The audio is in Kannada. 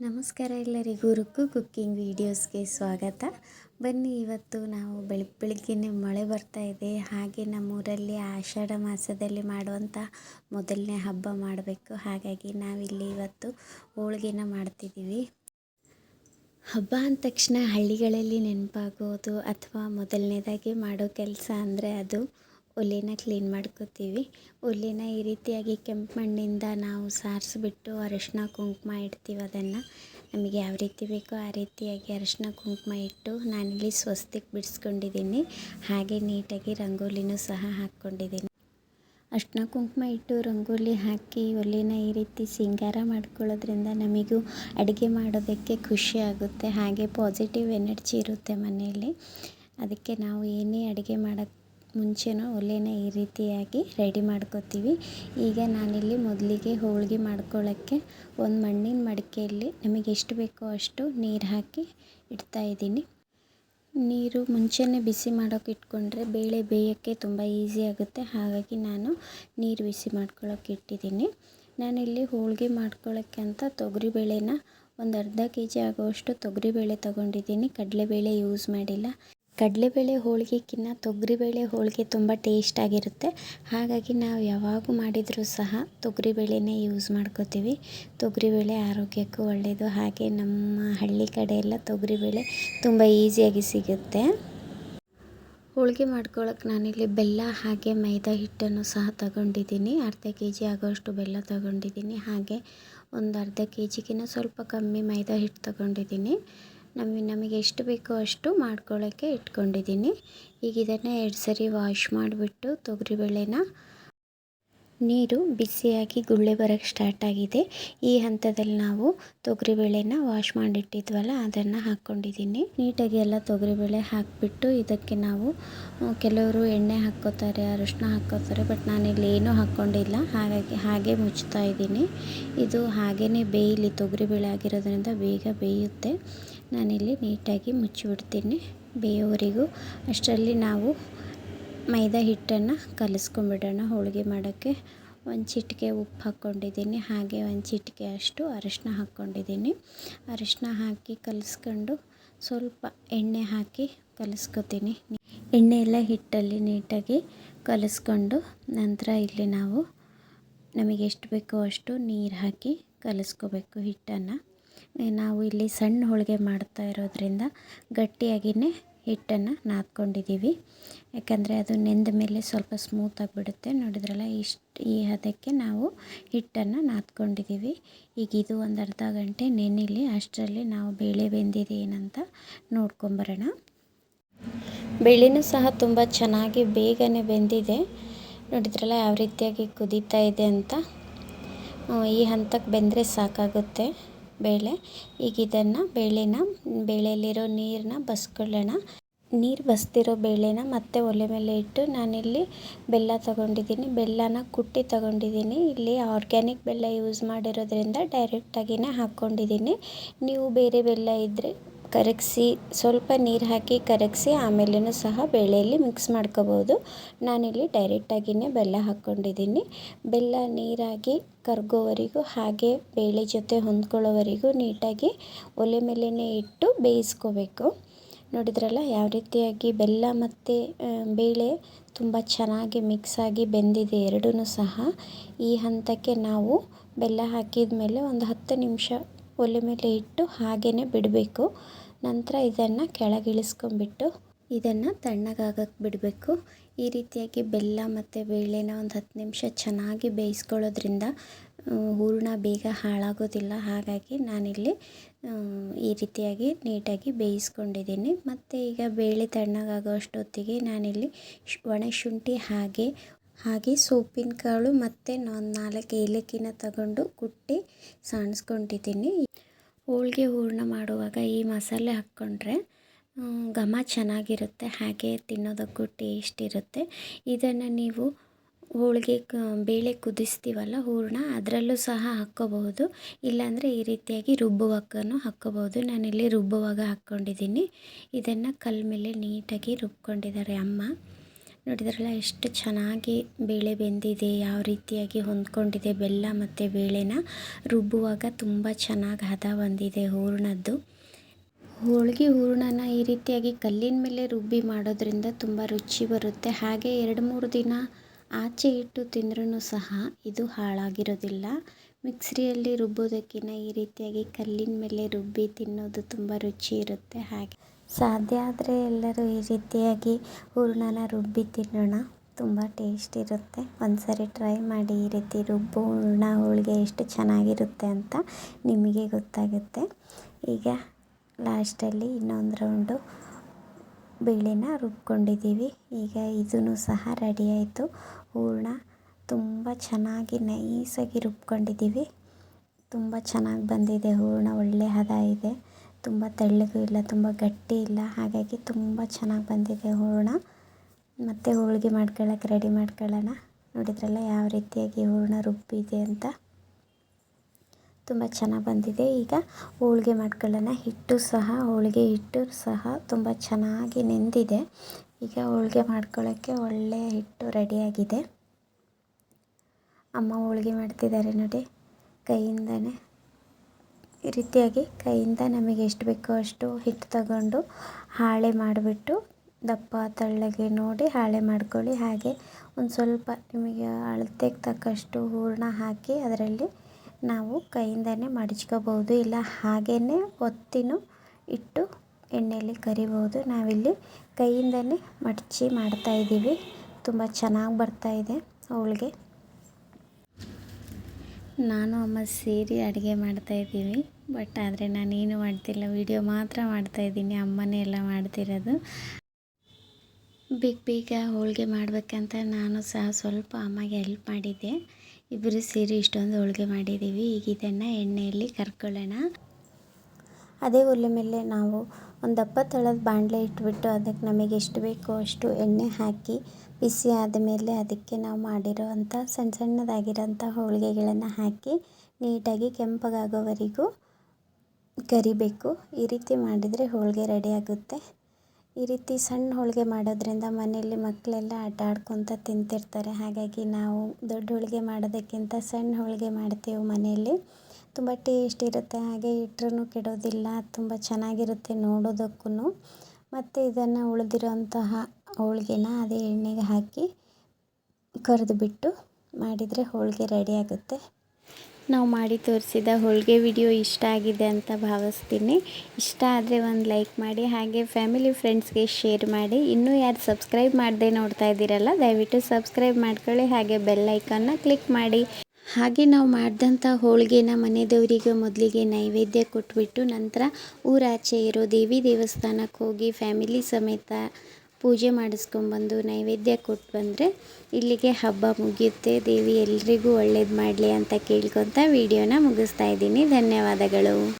ನಮಸ್ಕಾರ ಎಲ್ಲರಿಗೂ ರುಕ್ಕು ಕುಕ್ಕಿಂಗ್ ವೀಡಿಯೋಸ್ಗೆ ಸ್ವಾಗತ. ಬನ್ನಿ, ಇವತ್ತು ನಾವು ಬೆಳಗ್ಗೆ ಬೆಳಗ್ಗೆನೆ ಮಳೆ ಬರ್ತಾ ಇದೆ. ಹಾಗೆ ನಮ್ಮೂರಲ್ಲಿ ಆಷಾಢ ಮಾಸದಲ್ಲಿ ಮಾಡುವಂಥ ಮೊದಲನೇ ಹಬ್ಬ ಮಾಡಬೇಕು. ಹಾಗಾಗಿ ನಾವಿಲ್ಲಿ ಇವತ್ತು ಹೋಳಿಗೆನ ಮಾಡ್ತಿದ್ದೀವಿ. ಹಬ್ಬ ಅಂದ ತಕ್ಷಣ ಹಳ್ಳಿಗಳಲ್ಲಿ ನೆನಪಾಗೋದು ಅಥವಾ ಮೊದಲನೇದಾಗಿ ಮಾಡೋ ಕೆಲಸ ಅಂದರೆ ಅದು ಒಲೆನ ಕ್ಲೀನ್ ಮಾಡ್ಕೋತೀವಿ. ಒಲೆನ ಈ ರೀತಿಯಾಗಿ ಕೆಂಪು ಮಣ್ಣಿಂದ ನಾವು ಸಾರಿಸ್ಬಿಟ್ಟು ಅರಶಿನ ಕುಂಕುಮ ಇಡ್ತೀವಿ ಅದನ್ನು. ನಮಗೆ ಯಾವ ರೀತಿ ಬೇಕೋ ಆ ರೀತಿಯಾಗಿ ಅರಿಶಿನ ಕುಂಕುಮ ಇಟ್ಟು ನಾನಿಲ್ಲಿ ಸ್ವಸ್ತಿಗೆ ಬಿಡಿಸ್ಕೊಂಡಿದ್ದೀನಿ ಹಾಗೆ ನೀಟಾಗಿ ರಂಗೋಲಿನೂ ಸಹ ಹಾಕ್ಕೊಂಡಿದ್ದೀನಿ ಅರ್ಶಿನ ಕುಂಕುಮ ಇಟ್ಟು ರಂಗೋಲಿ ಹಾಕಿ ಒಲೆನ ಈ ರೀತಿ ಸಿಂಗಾರ ಮಾಡ್ಕೊಳ್ಳೋದ್ರಿಂದ ನಮಗೂ ಅಡುಗೆ ಮಾಡೋದಕ್ಕೆ ಖುಷಿ ಆಗುತ್ತೆ. ಹಾಗೆ ಪಾಸಿಟಿವ್ ಎನರ್ಜಿ ಇರುತ್ತೆ ಮನೆಯಲ್ಲಿ. ಅದಕ್ಕೆ ನಾವು ಏನೇ ಅಡುಗೆ ಮಾಡೋಕ್ಕೆ ಮುಂಚೆನೂ ಒಲೆನ ಈ ರೀತಿಯಾಗಿ ರೆಡಿ ಮಾಡ್ಕೋತೀವಿ. ಈಗ ನಾನಿಲ್ಲಿ ಮೊದಲಿಗೆ ಹೋಳಿಗೆ ಮಾಡ್ಕೊಳ್ಳೋಕ್ಕೆ ಒಂದು ಮಣ್ಣಿನ ಮಡಿಕೆಯಲ್ಲಿ ನಮಗೆ ಎಷ್ಟು ಬೇಕೋ ಅಷ್ಟು ನೀರು ಹಾಕಿ ಇಡ್ತಾ ಇದ್ದೀನಿ. ನೀರು ಮುಂಚೆನೇ ಬಿಸಿ ಮಾಡೋಕೆ ಇಟ್ಕೊಂಡ್ರೆ ಬೇಳೆ ಬೇಯೋಕ್ಕೆ ತುಂಬ ಈಸಿ ಆಗುತ್ತೆ. ಹಾಗಾಗಿ ನಾನು ನೀರು ಬಿಸಿ ಮಾಡ್ಕೊಳ್ಳೋಕೆ ಇಟ್ಟಿದ್ದೀನಿ. ನಾನಿಲ್ಲಿ ಹೋಳಿಗೆ ಮಾಡ್ಕೊಳ್ಳೋಕ್ಕೆ ಅಂತ ತೊಗರಿಬೇಳೆನ ಒಂದು ಅರ್ಧ ಕೆ ಜಿ ಆಗೋವಷ್ಟು ತೊಗರಿಬೇಳೆ ತೊಗೊಂಡಿದ್ದೀನಿ. ಕಡಲೆಬೇಳೆ ಯೂಸ್ ಮಾಡಿಲ್ಲ. ಕಡಲೆಬೇಳೆ ಹೋಳಿಗೆಕ್ಕಿಂತ ತೊಗರಿಬೇಳೆ ಹೋಳಿಗೆ ತುಂಬ ಟೇಸ್ಟಾಗಿರುತ್ತೆ ಹಾಗಾಗಿ ನಾವು ಯಾವಾಗ ಮಾಡಿದರೂ ಸಹ ತೊಗರಿಬೇಳೆನೇ ಯೂಸ್ ಮಾಡ್ಕೋತೀವಿ. ತೊಗರಿಬೇಳೆ ಆರೋಗ್ಯಕ್ಕೂ ಒಳ್ಳೆಯದು ಹಾಗೆ ನಮ್ಮ ಹಳ್ಳಿ ಕಡೆ ಎಲ್ಲ ತೊಗರಿಬೇಳೆ ತುಂಬ ಈಸಿಯಾಗಿ ಸಿಗುತ್ತೆ. ಹೋಳಿಗೆ ಮಾಡ್ಕೊಳ್ಳೋಕೆ ನಾನಿಲ್ಲಿ ಬೆಲ್ಲ ಹಾಗೆ ಮೈದಾ ಹಿಟ್ಟನ್ನು ಸಹ ತಗೊಂಡಿದ್ದೀನಿ. ಅರ್ಧ ಕೆ ಜಿ ಆಗೋಷ್ಟು ಬೆಲ್ಲ ತಗೊಂಡಿದ್ದೀನಿ. ಹಾಗೆ ಒಂದು ಅರ್ಧ ಕೆ ಜಿಗಿನ ಸ್ವಲ್ಪ ಕಮ್ಮಿ ಮೈದಾ ಹಿಟ್ಟು ತಗೊಂಡಿದ್ದೀನಿ. ನಮಗೆ ನಮಗೆ ಎಷ್ಟು ಬೇಕೋ ಅಷ್ಟು ಮಾಡ್ಕೊಳ್ಳೋಕ್ಕೆ ಇಟ್ಕೊಂಡಿದ್ದೀನಿ. ಈಗ ಇದನ್ನು ಎರಡು ಸರಿ ವಾಶ್ ಮಾಡಿಬಿಟ್ಟು ತೊಗರಿಬೇಳೆನ ನೀರು ಬಿಸಿಯಾಗಿ ಗುಳ್ಳೆ ಬರೋಕ್ಕೆ ಸ್ಟಾರ್ಟ್ ಆಗಿದೆ. ಈ ಹಂತದಲ್ಲಿ ನಾವು ತೊಗರಿಬೇಳೆನ ವಾಶ್ ಮಾಡಿಟ್ಟಿದ್ವಲ್ಲ, ಅದನ್ನು ಹಾಕ್ಕೊಂಡಿದ್ದೀನಿ ನೀಟಾಗಿ ಎಲ್ಲ ತೊಗರಿಬೇಳೆ ಹಾಕಿಬಿಟ್ಟು ಇದಕ್ಕೆ ನಾವು ಕೆಲವರು ಎಣ್ಣೆ ಹಾಕ್ಕೋತಾರೆ, ಅರಿಶಿನ ಹಾಕ್ಕೋತಾರೆ ಬಟ್ ನಾನಿಲ್ಲಿ ಏನೂ ಹಾಕ್ಕೊಂಡಿಲ್ಲ. ಹಾಗಾಗಿ ಹಾಗೆ ಮುಚ್ತಾ ಇದ್ದೀನಿ. ಇದು ಹಾಗೇ ಬೇಯಲಿ ತೊಗರಿಬೇಳೆ ಆಗಿರೋದ್ರಿಂದ ಬೇಗ ಬೇಯುತ್ತೆ. ನಾನಿಲ್ಲಿ ನೀಟಾಗಿ ಮುಚ್ಚಿಬಿಡ್ತೀನಿ. ಬೇಯೋವರೆಗೂ ಅಷ್ಟರಲ್ಲಿ ನಾವು ಮೈದಾ ಹಿಟ್ಟನ್ನು ಕಲಿಸ್ಕೊಂಬಿಡೋಣ ಹೋಳಿಗೆ ಮಾಡೋಕ್ಕೆ. ಒಂದು ಚಿಟಿಕೆ ಉಪ್ಪು ಹಾಕ್ಕೊಂಡಿದ್ದೀನಿ, ಹಾಗೆ ಒಂದು ಚಿಟಿಕೆ ಅಷ್ಟು ಅರಶಿನ ಹಾಕ್ಕೊಂಡಿದ್ದೀನಿ. ಅರಶಿನ ಹಾಕಿ ಕಲಿಸ್ಕೊಂಡು ಸ್ವಲ್ಪ ಎಣ್ಣೆ ಹಾಕಿ ಕಲಿಸ್ಕೊತೀನಿ. ಎಣ್ಣೆ ಎಲ್ಲ ಹಿಟ್ಟಲ್ಲಿ ನೀಟಾಗಿ ಕಲಿಸ್ಕೊಂಡು ನಂತರ ಇಲ್ಲಿ ನಾವು ನಮಗೆ ಎಷ್ಟು ಬೇಕೋ ಅಷ್ಟು ನೀರು ಹಾಕಿ ಕಲಿಸ್ಕೋಬೇಕು ಹಿಟ್ಟನ್ನು. ನಾವು ಇಲ್ಲಿ ಸಣ್ಣ ಹೋಳಿಗೆ ಮಾಡ್ತಾ ಇರೋದ್ರಿಂದ ಗಟ್ಟಿಯಾಗಿಯೇ ಹಿಟ್ಟನ್ನು ನಾದ್ಕೊಂಡಿದ್ದೀವಿ. ಯಾಕಂದರೆ ಅದು ನೆಂದ ಮೇಲೆ ಸ್ವಲ್ಪ ಸ್ಮೂತ್ ಆಗಿಬಿಡುತ್ತೆ. ನೋಡಿದ್ರಲ್ಲ, ಇಷ್ಟು ಈ ಹದಕ್ಕೆ ನಾವು ಹಿಟ್ಟನ್ನು ನಾದ್ಕೊಂಡಿದ್ದೀವಿ. ಈಗ ಇದು ಒಂದು ಅರ್ಧ ಗಂಟೆ ನೆನೆಯಲಿ ಅಷ್ಟರಲ್ಲಿ ನಾವು ಬೇಳೆ ಬೆಂದಿದೆ ಏನಂತ ನೋಡ್ಕೊಂಬರೋಣ. ಬೇಳೆನೂ ಸಹ ತುಂಬ ಚೆನ್ನಾಗಿ ಬೇಗನೆ ಬೆಂದಿದೆ. ನೋಡಿದ್ರಲ್ಲ, ಯಾವ ರೀತಿಯಾಗಿ ಕುದೀತಾ ಇದೆ ಅಂತ. ಈ ಹಂತಕ್ಕೆ ಬೆಂದರೆ ಸಾಕಾಗುತ್ತೆ. ಬೇಳೆ, ಈಗ ಇದನ್ನು ಬೇಳೆನ, ಬೇಳೆಯಲ್ಲಿರೋ ನೀರನ್ನ ಬಸ್ಕೊಳ್ಳೋಣ. ನೀರು ಬಸ್ತಿರೋ ಬೇಳೆನ ಮತ್ತೆ ಒಲೆ ಮೇಲೆ ಇಟ್ಟು ನಾನಿಲ್ಲಿ ಬೆಲ್ಲ ತಗೊಂಡಿದ್ದೀನಿ. ಬೆಲ್ಲನ ಕುಟ್ಟಿ ತಗೊಂಡಿದ್ದೀನಿ. ಇಲ್ಲಿ ಆರ್ಗ್ಯಾನಿಕ್ ಬೆಲ್ಲ ಯೂಸ್ ಮಾಡಿರೋದ್ರಿಂದ ಡೈರೆಕ್ಟಾಗಿನೇ ಹಾಕ್ಕೊಂಡಿದ್ದೀನಿ ನೀವು ಬೇರೆ ಬೆಲ್ಲ ಇದ್ದರೆ ಕರಗಿಸಿ, ಸ್ವಲ್ಪ ನೀರು ಹಾಕಿ ಕರಗಿಸಿ ಆಮೇಲೆಯೂ ಸಹ ಬೇಳೆಯಲ್ಲಿ ಮಿಕ್ಸ್ ಮಾಡ್ಕೋಬೋದು. ನಾನಿಲ್ಲಿ ಡೈರೆಕ್ಟಾಗಿಯೇ ಬೆಲ್ಲ ಹಾಕ್ಕೊಂಡಿದ್ದೀನಿ. ಬೆಲ್ಲ ನೀರಾಗಿ ಕರಗೋವರೆಗೂ, ಹಾಗೆ ಬೇಳೆ ಜೊತೆ ಹೊಂದ್ಕೊಳ್ಳೋವರೆಗೂ ನೀಟಾಗಿ ಒಲೆ ಮೇಲೇ ಇಟ್ಟು ಬೇಯಿಸ್ಕೋಬೇಕು. ನೋಡಿದ್ರಲ್ಲ, ಯಾವ ರೀತಿಯಾಗಿ ಬೆಲ್ಲ ಮತ್ತು ಬೇಳೆ ತುಂಬ ಚೆನ್ನಾಗಿ ಮಿಕ್ಸ್ ಆಗಿ ಬೆಂದಿದೆ ಎರಡೂ ಸಹ. ಈ ಹಂತಕ್ಕೆ ನಾವು ಬೆಲ್ಲ ಹಾಕಿದ ಮೇಲೆ ಒಂದು ಹತ್ತು ನಿಮಿಷ ಒಲೆ ಮೇಲೆ ಇಟ್ಟು ಹಾಗೇ ಬಿಡಬೇಕು. ನಂತರ ಇದನ್ನು ಕೆಳಗಿಳಿಸ್ಕೊಂಡ್ಬಿಟ್ಟು ಇದನ್ನು ತಣ್ಣಗಾಗಕ್ಕೆ ಬಿಡಬೇಕು. ಈ ರೀತಿಯಾಗಿ ಬೆಲ್ಲ ಮತ್ತು ಬೇಳೆನ ಒಂದು ಹತ್ತು ನಿಮಿಷ ಚೆನ್ನಾಗಿ ಬೇಯಿಸ್ಕೊಳ್ಳೋದ್ರಿಂದ ಹೂರ್ಣ ಬೇಗ ಹಾಳಾಗೋದಿಲ್ಲ. ಹಾಗಾಗಿ ನಾನಿಲ್ಲಿ ಈ ರೀತಿಯಾಗಿ ನೀಟಾಗಿ ಬೇಯಿಸ್ಕೊಂಡಿದ್ದೀನಿ. ಮತ್ತು ಈಗ ಬೇಳೆ ತಣ್ಣಗಾಗೋ ಅಷ್ಟೊತ್ತಿಗೆ ನಾನಿಲ್ಲಿ ಒಣ ಶುಂಠಿ ಹಾಗೆ ಹಾಗೆ ಸೋಪಿನ ಕಾಳು ಮತ್ತು ಒಂದು ನಾಲ್ಕು ಏಲಕ್ಕಿನ ತಗೊಂಡು ಕುಟ್ಟಿ ಸಾಣಿಸ್ಕೊಂಡಿದ್ದೀನಿ. ಹೋಳಿಗೆ ಹೂರ್ಣ ಮಾಡುವಾಗ ಈ ಮಸಾಲೆ ಹಾಕ್ಕೊಂಡ್ರೆ ಘಮ ಚೆನ್ನಾಗಿರುತ್ತೆ, ಹಾಗೆ ತಿನ್ನೋದಕ್ಕೂ ಟೇಸ್ಟ್ ಇರುತ್ತೆ. ಇದನ್ನು ನೀವು ಹೋಳಿಗೆ ಬೇಳೆ ಕುದಿಸ್ತೀವಲ್ಲ ಹೂರಣ, ಅದರಲ್ಲೂ ಸಹ ಹಾಕ್ಕೋಬಹುದು. ಇಲ್ಲಾಂದರೆ ಈ ರೀತಿಯಾಗಿ ರುಬ್ಬುವಾಗನೂ ಹಾಕ್ಕೋಬಹುದು. ನಾನಿಲ್ಲಿ ರುಬ್ಬುವಾಗ ಹಾಕ್ಕೊಂಡಿದ್ದೀನಿ. ಇದನ್ನು ಕಲ್ಲ ಮೇಲೆ ನೀಟಾಗಿ ರುಬ್ಕೊಂಡಿದ್ದಾರೆ ಅಮ್ಮ. ನೋಡಿದ್ರಲ್ಲ, ಎಷ್ಟು ಚೆನ್ನಾಗಿ ಬೇಳೆ ಬೆಂದಿದೆ, ಯಾವ ರೀತಿಯಾಗಿ ಹೊಂದ್ಕೊಂಡಿದೆ ಬೆಲ್ಲ ಮತ್ತು ಬೇಳೆನ. ರುಬ್ಬುವಾಗ ತುಂಬ ಚೆನ್ನಾಗಿ ಹದ ಬಂದಿದೆ ಹೂರಣದ್ದು. ಹೋಳಿಗೆ ಹೂರಣನ ಈ ರೀತಿಯಾಗಿ ಕಲ್ಲಿನ ಮೇಲೆ ರುಬ್ಬಿ ಮಾಡೋದ್ರಿಂದ ತುಂಬ ರುಚಿ ಬರುತ್ತೆ. ಹಾಗೆ ಎರಡು ಮೂರು ದಿನ ಆಚೆ ಇಟ್ಟು ತಿಂದ್ರೂ ಸಹ ಇದು ಹಾಳಾಗಿರೋದಿಲ್ಲ. ಮಿಕ್ಸಿಯಲ್ಲಿ ರುಬ್ಬೋದಕ್ಕಿಂತ ಈ ರೀತಿಯಾಗಿ ಕಲ್ಲಿನ ಮೇಲೆ ರುಬ್ಬಿ ತಿನ್ನೋದು ತುಂಬ ರುಚಿ ಇರುತ್ತೆ. ಹಾಗೆ ಸಾಧ್ಯ ಆದರೆ ಎಲ್ಲರೂ ಈ ರೀತಿಯಾಗಿ ಹೂರಣನ ರುಬ್ಬಿ ತಿನ್ನೋಣ. ತುಂಬ ಟೇಸ್ಟ್ ಇರುತ್ತೆ. ಒಂದ್ಸರಿ ಟ್ರೈ ಮಾಡಿ ಈ ರೀತಿ ರುಬ್ಬು, ಹೂರ್ಣ ಹೋಳಿಗೆ ಎಷ್ಟು ಚೆನ್ನಾಗಿರುತ್ತೆ ಅಂತ ನಿಮಗೆ ಗೊತ್ತಾಗುತ್ತೆ. ಈಗ ಲಾಸ್ಟಲ್ಲಿ ಇನ್ನೊಂದು ರೌಂಡು ಬೇಳೆನ ರುಬ್ಕೊಂಡಿದ್ದೀವಿ. ಈಗ ಇದೂ ಸಹ ರೆಡಿ ಆಯಿತು. ಹೂರಣ ತುಂಬ ಚೆನ್ನಾಗಿ ನೈಸಾಗಿ ರುಬ್ಕೊಂಡಿದ್ದೀವಿ. ತುಂಬ ಚೆನ್ನಾಗಿ ಬಂದಿದೆ. ಹೂರಣ ಒಳ್ಳೆ ಹದ ಇದೆ. ತುಂಬ ತೆಳ್ಳಗೂ ಇಲ್ಲ, ತುಂಬ ಗಟ್ಟಿ ಇಲ್ಲ. ಹಾಗಾಗಿ ತುಂಬ ಚೆನ್ನಾಗಿ ಬಂದಿದೆ ಹೂರಣ. ಮತ್ತು ಹೋಳಿಗೆ ಮಾಡ್ಕೊಳ್ಳೋಕೆ ರೆಡಿ ಮಾಡ್ಕೊಳ್ಳೋಣ. ನೋಡಿದ್ರಲ್ಲ ಯಾವ ರೀತಿಯಾಗಿ ಹೂರಣ ರುಬ್ಬಿದೆ ಅಂತ. ತುಂಬ ಚೆನ್ನಾಗಿ ಬಂದಿದೆ. ಈಗ ಹೋಳಿಗೆ ಮಾಡ್ಕೊಳ್ಳೋಣ. ಹಿಟ್ಟು ಸಹ, ಹೋಳಿಗೆ ಹಿಟ್ಟು ಸಹ ತುಂಬ ಚೆನ್ನಾಗಿ ನೆಂದಿದೆ. ಈಗ ಹೋಳಿಗೆ ಮಾಡ್ಕೊಳ್ಳೋಕ್ಕೆ ಒಳ್ಳೆಯ ಹಿಟ್ಟು ರೆಡಿಯಾಗಿದೆ ಅಮ್ಮ ಹೋಳಿಗೆ ಮಾಡ್ತಿದ್ದಾರೆ ನೋಡಿ. ಕೈಯಿಂದನೇ. ಈ ರೀತಿಯಾಗಿ ಕೈಯಿಂದ ನಮಗೆ ಎಷ್ಟು ಬೇಕೋ ಅಷ್ಟು ಹಿಟ್ಟು ತಗೊಂಡು ಹಾಳೆ ಮಾಡಿಬಿಟ್ಟು ದಪ್ಪ ತಳ್ಳಗೆ ನೋಡಿ ಹಾಳೆ ಮಾಡ್ಕೊಳ್ಳಿ. ಹಾಗೆ ಒಂದು ಸ್ವಲ್ಪ ನಿಮಗೆ ಅಳತೆಗೆ ತಕ್ಕಷ್ಟು ಹೂರಣ ಹಾಕಿ ಅದರಲ್ಲಿ ನಾವು ಕೈಯಿಂದನೇ ಮಡಚ್ಕೋಬೋದು. ಇಲ್ಲ ಹಾಗೇ ಒತ್ತಿನೂ ಇಟ್ಟು ಎಣ್ಣೆಯಲ್ಲಿ ಕರಿಬೋದು. ನಾವಿಲ್ಲಿ ಕೈಯಿಂದನೇ ಮಡಚಿ ಮಾಡ್ತಾಯಿದ್ದೀವಿ ತುಂಬ ಚೆನ್ನಾಗಿ ಬರ್ತಾಯಿದೆ ಹೋಳಿಗೆ ನಾನು ಅಮ್ಮ ಸೇರಿ ಅಡುಗೆ ಮಾಡ್ತಾಯಿದ್ದೀವಿ ಬಟ್ ಆದರೆ ನಾನೇನು ಮಾಡ್ತಿಲ್ಲ. ವಿಡಿಯೋ ಮಾತ್ರ ಮಾಡ್ತಾಯಿದ್ದೀನಿ ಅಮ್ಮನೇ ಎಲ್ಲ ಮಾಡ್ತಿರೋದು. ಬೇಗ ಬೇಗ ಹೋಳಿಗೆ ಮಾಡಬೇಕಂತ ನಾನು ಸಹ ಸ್ವಲ್ಪ ಅಮ್ಮಗೆ ಹೆಲ್ಪ್ ಮಾಡಿದ್ದೆ. ಇಬ್ಬರು ಸೇರಿ ಇಷ್ಟೊಂದು ಹೋಳಿಗೆ ಮಾಡಿದ್ದೀವಿ. ಈಗ ಇದನ್ನು ಎಣ್ಣೆಯಲ್ಲಿ ಕರ್ಕೊಳ್ಳೋಣ. ಅದೇ ಒಲೆ ಮೇಲೆ ನಾವು ಒಂದು ದಪ್ಪ ತಳದ ಬಾಣಲೆ ಇಟ್ಬಿಟ್ಟು ಅದಕ್ಕೆ ನಮಗೆ ಎಷ್ಟು ಬೇಕೋ ಅಷ್ಟು ಎಣ್ಣೆ ಹಾಕಿ ಬಿಸಿ ಆದಮೇಲೆ ಅದಕ್ಕೆ ನಾವು ಮಾಡಿರೋವಂಥ ಸಣ್ಣ ಸಣ್ಣದಾಗಿರೋಂಥ ಹೋಳಿಗೆಗಳನ್ನು ಹಾಕಿ ನೀಟಾಗಿ ಕೆಂಪಗಾಗೋವರೆಗೂ ಕರಿಬೇಕು. ಈ ರೀತಿ ಮಾಡಿದರೆ ಹೋಳಿಗೆ ರೆಡಿ ಆಗುತ್ತೆ. ಈ ರೀತಿ ಸಣ್ಣ ಹೋಳಿಗೆ ಮಾಡೋದ್ರಿಂದ ಮನೆಯಲ್ಲಿ ಮಕ್ಕಳೆಲ್ಲ ಆಟ ಆಡ್ಕೊತ ತಿಂತಿರ್ತಾರೆ. ಹಾಗಾಗಿ ನಾವು ದೊಡ್ಡ ಹೋಳಿಗೆ ಮಾಡೋದಕ್ಕಿಂತ ಸಣ್ಣ ಹೋಳಿಗೆ ಮಾಡ್ತೀವಿ ಮನೆಯಲ್ಲಿ. ತುಂಬ ಟೇಸ್ಟ್ ಇರುತ್ತೆ. ಹಾಗೆ ಇಟ್ಟರೂ ಕೆಡೋದಿಲ್ಲ. ತುಂಬ ಚೆನ್ನಾಗಿರುತ್ತೆ ನೋಡೋದಕ್ಕೂ ಮತ್ತು ಇದನ್ನು ಉಳಿದಿರೋಂತಹ ಹೋಳಿಗೆನ ಅದೇ ಎಣ್ಣೆಗೆ ಹಾಕಿ ಕರೆದುಬಿಟ್ಟು ಮಾಡಿದರೆ ಹೋಳಿಗೆ ರೆಡಿ ಆಗುತ್ತೆ. ನಾವು ಮಾಡಿ ತೋರಿಸಿದ ಹೋಳಿಗೆ ವಿಡಿಯೋ ಇಷ್ಟ ಆಗಿದೆ ಅಂತ ಭಾವಿಸ್ತೀನಿ. ಇಷ್ಟ ಆದರೆ ಒಂದು ಲೈಕ್ ಮಾಡಿ, ಹಾಗೆ ಫ್ಯಾಮಿಲಿ ಫ್ರೆಂಡ್ಸ್ಗೆ ಶೇರ್ ಮಾಡಿ. ಇನ್ನೂ ಯಾರು ಸಬ್ಸ್ಕ್ರೈಬ್ ಮಾಡದೆ ನೋಡ್ತಾ ಇದ್ದೀರಲ್ಲ, ದಯವಿಟ್ಟು ಸಬ್ಸ್ಕ್ರೈಬ್ ಮಾಡ್ಕೊಳ್ಳಿ, ಹಾಗೆ ಬೆಲ್ ಐಕನ್ನ ಕ್ಲಿಕ್ ಮಾಡಿ. ಹಾಗೆ ನಾವು ಮಾಡಿದಂಥ ಹೋಳಿಗೆನ ಮನೆ ದೇವರಿಗೆ ಮೊದಲಿಗೆ ನೈವೇದ್ಯ ಕೊಟ್ಬಿಟ್ಟು ನಂತರ ಊರಾಚೆ ಇರೋ ದೇವಿ ದೇವಸ್ಥಾನಕ್ಕೆ ಹೋಗಿ ಫ್ಯಾಮಿಲಿ ಸಮೇತ ಪೂಜೆ ಮಾಡಿಸ್ಕೊಂಬಂದು ನೈವೇದ್ಯ ಕೊಟ್ಟು ಬಂದರೆ ಇಲ್ಲಿಗೆ ಹಬ್ಬ ಮುಗಿಯುತ್ತೆ. ದೇವಿ ಎಲ್ರಿಗೂ ಒಳ್ಳೇದು ಮಾಡಲಿ ಅಂತ ಕೇಳ್ಕೊತ ವಿಡಿಯೋನ ಮುಗಿಸ್ತಾ ಇದ್ದೀನಿ. ಧನ್ಯವಾದಗಳು.